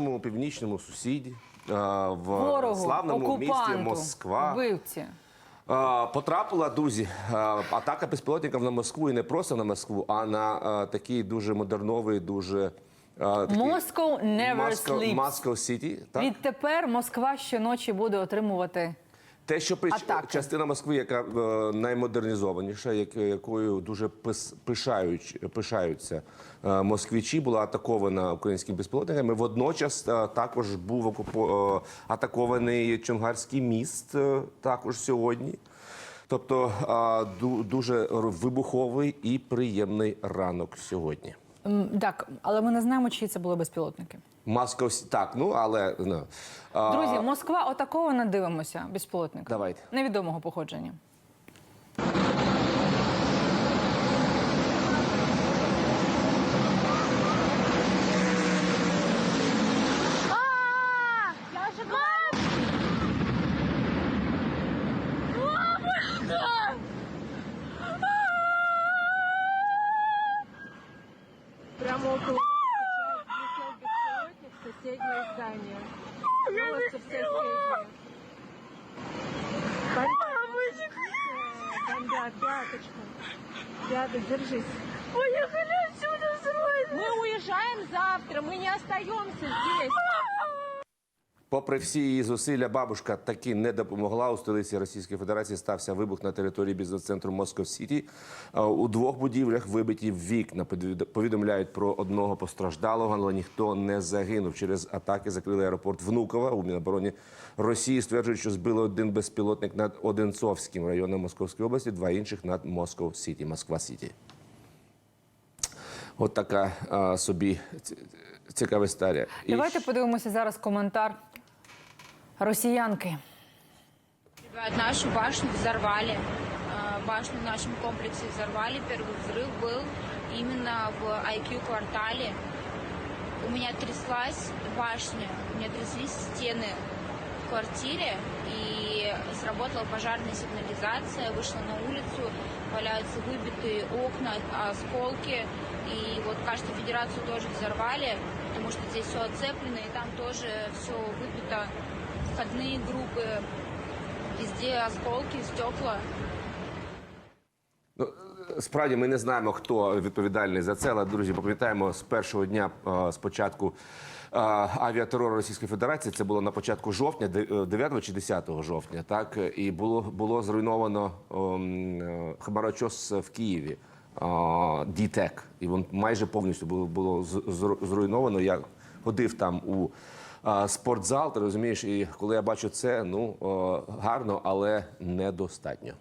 нашому північному сусіді а, в Ворогу, славному місті Москва вбивці. а, потрапила, друзі, а, атака безпілотників на Москву і не просто на Москву, а на а, такий дуже модерновий, дуже Москва never sleeps. Moscow City. Відтепер Москва щоночі буде отримувати Те, що прич... Частина Москви, яка е, наймодернізованіша, як- якою дуже пис... пишають, пишаються е, москвичі, була атакована українськими безпілотниками. Водночас е, також був окупо... е, атакований Чонгарський міст е, також сьогодні. Тобто е, ду- дуже вибуховий і приємний ранок сьогодні. Так, але ми не знаємо, чиї це були безпілотники. Московські, так, ну але ну, а, Друзі, Москва атакована, дивимося, безпілотник. Давайте. Невідомого походження. Прямо около нас сейчас летел беспилотник в соседнее здание. Волосы все средние. Бомбят, бомбят, пяточка. Пятый, держись. Поехали отсюда срочно! Мы уезжаем завтра, мы не остаемся здесь. Попри всі її зусилля, бабушка таки не допомогла. У столиці Російської Федерації стався вибух на території бізнес-центру Москов Сіті. У двох будівлях вибиті вікна. Повід- Повідомляють про одного постраждалого, але ніхто не загинув. Через атаки закрили аеропорт Внуково. У Мінобороні Росії стверджують, що збили один безпілотник над Одинцовським районом Московської області, два інших над Москов Сіті, Москва Сіті. От така а, собі ці- цікава історія. І Давайте подивимося зараз коментар росіянки. Ребят, нашу башню взорвали. Э, Башню в нашем комплексе взорвали. Первый взрыв был именно в IQ-квартале. У меня тряслась башня, у меня тряслись стены в квартире, и сработала пожарная сигнализация. Вышла на улицу, валяются выбитые окна, осколки. И вот, кажется, Федерацию тоже взорвали, потому что здесь все оцеплено, и там тоже все выбито. Входные группы, везде осколки, стекла. Ну, справді ми не знаємо, хто відповідальний за це, але друзі, пам'ятаємо з першого дня е, спочатку е, авіатерору Російської Федерації. Це було на початку жовтня, е, 9 чи 10 жовтня. Так і було було зруйновано ем, е, в Києві. е, Дітек, і він майже повністю було, було зруйновано. Я ходив там у е, спортзал. Ти розумієш, і коли я бачу це, ну гарно, але недостатньо.